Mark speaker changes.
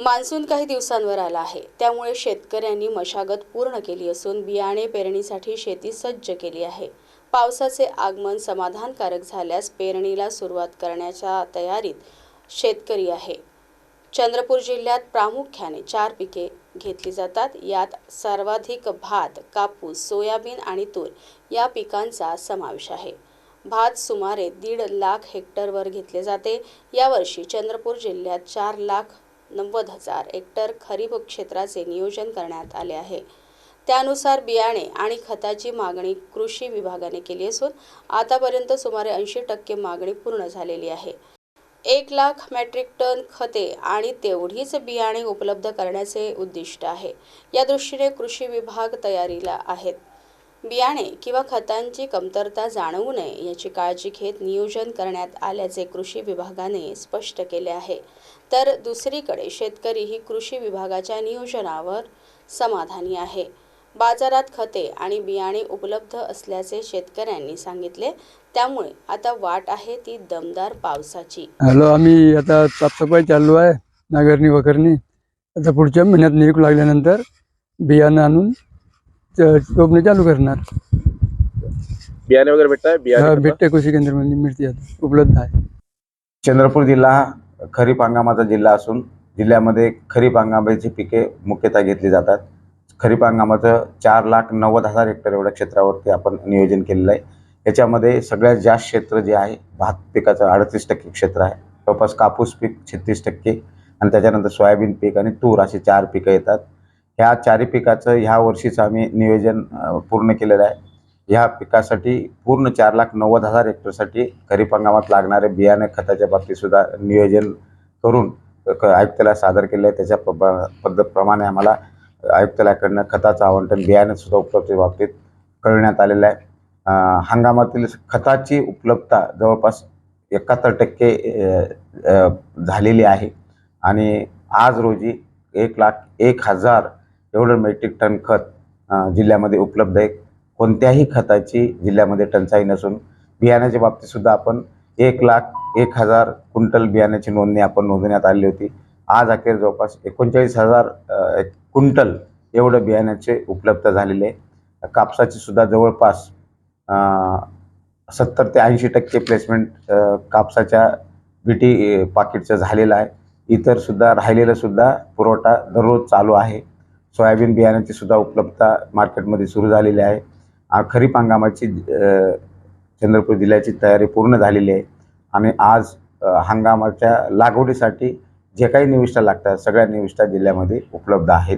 Speaker 1: Monsoon काही दिवसांवर आला आहे. त्यामुळे शेतकऱ्यांनी मशागत पूर्ण केली असून बियाणे पेरणीसाठी शेती सज्ज केली आहे. पावसाचे आगमन समाधानकारक झाल्यास पेरणीला सुरुवात करण्याच्या तयारीत शेतकरी आहे. चंद्रपूर जिल्ह्यात प्रामुख्याने चार पिके घेतली जातात. यात सर्वाधिक भात कापूस सोयाबीन आणि तूर या पिकांचा समावेश आहे. भात सुमारे दीड लाख हेक्टरवर घेतले जाते. यावर्षी चंद्रपूर जिल्ह्यात चार लाख नव्वद हजार हेक्टर खरीप क्षेत्राचे नियोजन करण्यात आले आहे. त्यानुसार बियाणे आणि खताची मागणी कृषी विभागाने केली असून आतापर्यंत सुमारे ऐंशी टक्के मागणी पूर्ण झालेली आहे. एक लाख मेट्रिक टन खते आणि तेवढीच बियाणे उपलब्ध करण्याचे उद्दिष्ट आहे. या दृष्टीने कृषी विभाग तयारीला आहेत. बियाणे किंवा खतांची कमतरता जाणवू नये याची काळजी घेत नियोजन करण्यात आल्याचे कृषी विभागाने स्पष्ट केले आहे. तर दुसरीकडे शेतकरी ही कृषी विभागाच्या नियोजनावर समाधानी आहे. बाजारात खते आणि बियाणे उपलब्ध असल्याचे शेतकऱ्यांनी सांगितले. त्यामुळे आता वाट आहे ती दमदार पावसाची.
Speaker 2: हॅलो आम्ही आता साफसफाई चालू आहे. नागरणी वखरणी आता पुढच्या महिन्यात नियुक्त लागल्यानंतर बियाणं आणून टोपणी चालू करणार.
Speaker 3: बियाणे वगैरे भेटताय?
Speaker 2: हा,
Speaker 3: बियाणे
Speaker 2: भेटते कृषी केंद्रामध्ये मिळते आता उपलब्ध आहे.
Speaker 4: चंद्रपूर जिल्हा हा खरीप हंगामाचा जिल्हा असून जिल्ह्यामध्ये खरीप हंगामाची पिके मुख्यतः घेतली जातात. खरीप हंगामाचं चार लाख नव्वद हजार हेक्टर एवढ्या क्षेत्रावरती आपण नियोजन केलेलं आहे. याच्यामध्ये सगळ्यात जास्त क्षेत्र जे आहे भात पिकाचं अडतीस टक्के क्षेत्र आहे. जवळपास कापूस पीक छत्तीस टक्के आणि त्याच्यानंतर सोयाबीन पीक आणि तूर अशी चार पिकं येतात. ह्या चारी पिकाचं ह्या वर्षीचं आम्ही नियोजन पूर्ण केलेलं आहे. ह्या पिकासाठी पूर्ण चार लाख नव्वद हजार हेक्टरसाठी खरीप हंगामात लागणारे बियाणे खताच्या बाबतीतसुद्धा नियोजन करून क- आयुक्ताला सादर केले आहे. त्याच्या प- पद्धतप्रमाणे आम्हाला आयुक्तालयाकडनं खताचं आवंटन बियाणेसुद्धा उपलब्ध बाबतीत कळण्यात आलेलं आहे. हंगामातील खताची उपलब्धता जवळपास एकाहत्तर टक्के झालेली आहे. आणि आज रोजी एक लाख एक हजार एवढं मेट्रिक टन खत जिल्ह्यामध्ये उपलब्ध आहे. कोणत्याही खताची जिल्ह्यामध्ये टंचाई नसून बियाण्याच्या बाबतीतसुद्धा आपण एक लाख एक हजार क्विंटल बियाण्याची नोंदणी आपण नोंदवण्यात आली होती. आज अखेर जवळपास एकोणचाळीस हजार अ, क्विंटल एवढं बियाण्याचे उपलब्ध झालेले आहे. कापसाची सुद्धा जवळपास सत्तर ते ऐंशी टक्के प्लेसमेंट कापसाच्या बीटी पाकिटचं झालेलं आहे. इतर सुद्धा राहिलेलं सुद्धा पुरवठा दररोज चालू आहे. सोयाबीन बियाण्याची सुद्धा उपलब्धता मार्केटमध्ये सुरू झालेली आहे. खरीप हंगामाची चंद्रपूर जिल्ह्याची तयारी पूर्ण झालेली आहे. आणि आज हंगामाच्या लागवडीसाठी जे काही निविष्ठा लागतात सगळ्या निविष्ठा जिल्ह्यामध्ये उपलब्ध आहेत.